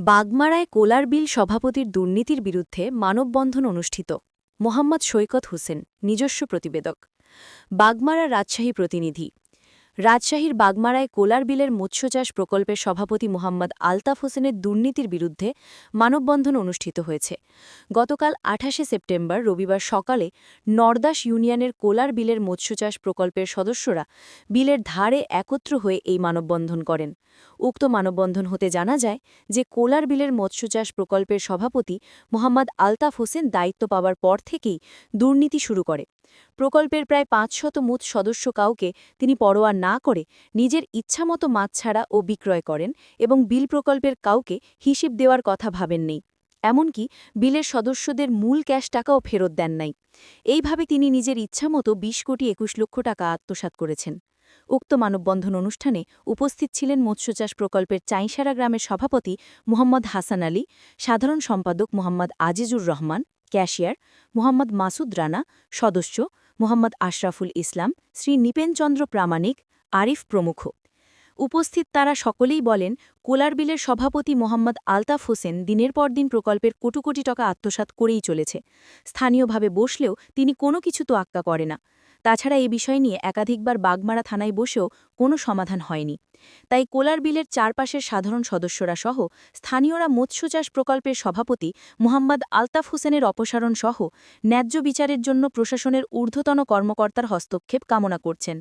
বাগমারায় কোলার বিল সভাপতির দুর্নীতির বিরুদ্ধে মানববন্ধন অনুষ্ঠিত। মোহাম্মদ সৈকত হোসেন, নিজস্ব প্রতিবেদক। বাগমারা রাজশাহী প্রতিনিধি। রাজশাহীর বাগমারায় কোলার বিলের মৎস্যচাষ প্রকল্পের সভাপতি মোহাম্মদ আলতাফ হোসেনের দুর্নীতির বিরুদ্ধে মানববন্ধন অনুষ্ঠিত হয়েছে। গতকাল আঠাশে সেপ্টেম্বর রবিবার সকালে নরদাস ইউনিয়নের কোলার বিলের মৎস্যচাষ প্রকল্পের সদস্যরা বিলের ধারে একত্র হয়ে এই মানববন্ধন করেন। উক্ত মানববন্ধন হতে জানা যায় যে কোলার বিলের মৎস্যচাষ প্রকল্পের সভাপতি মোহাম্মদ আলতাফ হোসেন দায়িত্ব পাওয়ার পর থেকেই দুর্নীতি শুরু করে। প্রকল্পের প্রায় পাঁচশত মুথ সদস্য কাউকে তিনি পরোয়া না করে নিজের ইচ্ছামতো মাছ ছাড়া ও বিক্রয় করেন এবং বিল প্রকল্পের কাউকে হিসেব দেওয়ার কথা ভাবেন নেই। এমনকি বিলের সদস্যদের মূল ক্যাশ টাকাও ফেরত দেন নাই। এইভাবে তিনি নিজের ইচ্ছামতো ২০ কোটি একুশ লক্ষ টাকা আত্মসাৎ করেছেন। উক্ত মানববন্ধন অনুষ্ঠানে উপস্থিত ছিলেন মৎস্যচাষ প্রকল্পের চাইসারা গ্রামের সভাপতি মোহাম্মদ হাসান আলী, সাধারণ সম্পাদক মোহাম্মদ আজিজুর রহমান, ক্যাশিয়ার মোহাম্মদ মাসুদ রানা, সদস্য মোহাম্মদ আশরাফুল ইসলাম শ্রী নিপেনচন্দ্র প্রামাণিক আরিফ প্রমুখ। উপস্থিত তারা সকলেই বলেন, কোলার বিলের সভাপতি মোহাম্মদ আলতাফ হোসেন দিনের পর দিন প্রকল্পের কোটি কোটি টাকা আত্মসাৎ করেই চলেছে। স্থানীয়ভাবে বসলেও তিনি কোনো কিছু তো আক্কা করে না। তাছাড়া এই বিষয় নিয়ে একাধিকবার বাগমারা থানায় বসেও কোনো সমাধান হয়নি। তাই কোলার বিলের চারপাশের সাধারণ সদস্যরা সহ স্থানীয়রা মৎস্য চাষ প্রকল্পের সভাপতি মোহাম্মদ আলতাফ হোসেনের অপসারণ সহ ন্যায্য বিচারের জন্য প্রশাসনের ঊর্ধ্বতন কর্মকর্তার হস্তক্ষেপ কামনা করছেন।